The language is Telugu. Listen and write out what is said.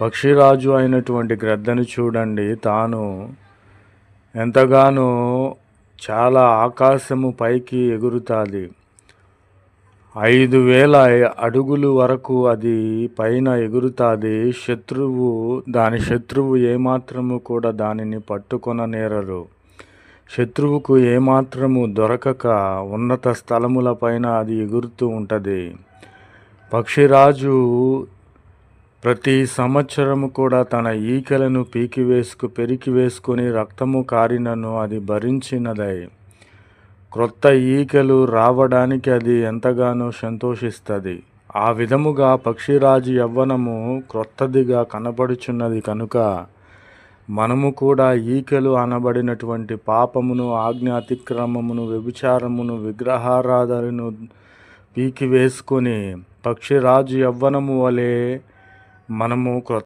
పక్షిరాజు అయినటువంటి గ్రద్దని చూడండి. తాను ఎంతగానో చాలా ఆకాశము పైకి ఎగురుతుంది. ఐదు వేల అడుగులు వరకు అది పైన ఎగురుతుంది. శత్రువు దాని శత్రువు ఏమాత్రము కూడా దానిని పట్టుకొననేరరు శత్రువుకు ఏమాత్రము దొరకక ఉన్నత స్థలములపైన అది ఎగురుతూ ఉంటుంది. పక్షిరాజు ప్రతి సంవత్సరము కూడా తన ఈకలను పీకివేసుకు పెరికి వేసుకుని రక్తము కారినను అది భరించినదై. క్రొత్త ఈకలు రావడానికి అది ఎంతగానో సంతోషిస్తుంది. ఆ విధముగా పక్షిరాజు యవ్వనము క్రొత్తదిగా కనబడుచున్నది కనుక మనము కూడా ఈకలు అనబడినటువంటి పాపమును ఆజ్ఞ అతిక్రమమును వ్యభిచారమును విగ్రహారాధనను పీకివేసుకొని పక్షిరాజు యవ్వనము వలె మనము క్రొత్త